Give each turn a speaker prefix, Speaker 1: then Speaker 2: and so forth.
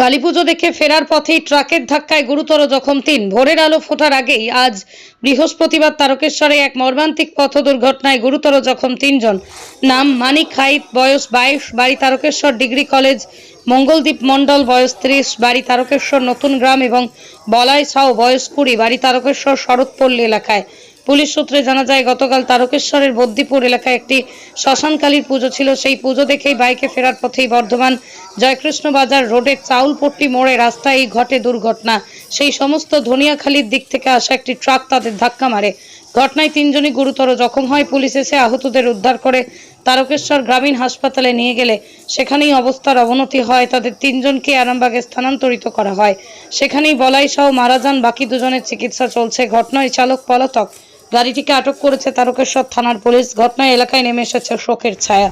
Speaker 1: কালীপুজো দেখে ফেরার পথেই ট্রাকের ধাক্কায় গুরুতর জখম তিন। ভোরের আলো ফোটার আগেই আজ বৃহস্পতিবার তারকেশ্বরে এক মর্মান্তিক পথ দুর্ঘটনায় গুরুতর জখম তিনজন। নাম মানিক হাইত, বয়স বাইশ, বাড়ি তারকেশ্বর ডিগ্রি কলেজ মঙ্গলদ্বীপ মণ্ডল, বয়স ত্রিশ, বাড়ি তারকেশ্বর নতুন গ্রাম এবং বলাই সাউ বয়স কুড়ি, বাড়ি তারকেশ্বর শরৎপল্লী এলাকায়। পুলিশ সূত্রে জানা যায়, গতকাল তারকেশ্বরের বদ্দিপুর এলাকায় একটি শ্মশানকালীর পুজো ছিল। সেই পুজো দেখেই বাইকে ফেরার পথেই বর্ধমান জয়কৃষ্ণ বাজার রোডের চাউলপট্টি মোড়ে রাস্তায় ঘটে দুর্ঘটনা। সেই সমস্ত ধনিয়াখালীর দিক থেকে আসা একটি ট্রাক তাদের ধাক্কা মারে। ঘটনায় তিনজনই গুরুতর জখম হয়। পুলিশ এসে আহতদের উদ্ধার করে তারকেশ্বর গ্রামীণ হাসপাতালে নিয়ে গেলে সেখানেই অবস্থার অবনতি হয়। তাদের তিনজনকে আরামবাগে স্থানান্তরিত করা হয়। সেখানেই বলাই সহ মারা যান। বাকি দুজনের চিকিৎসা চলছে। ঘটনায় চালক পলাতক। গাড়িটিকে আটক করেছে তারকেশ্বর থানার পুলিশ। ঘটনায় এলাকায় নেমে এসেছে শোকের ছায়া।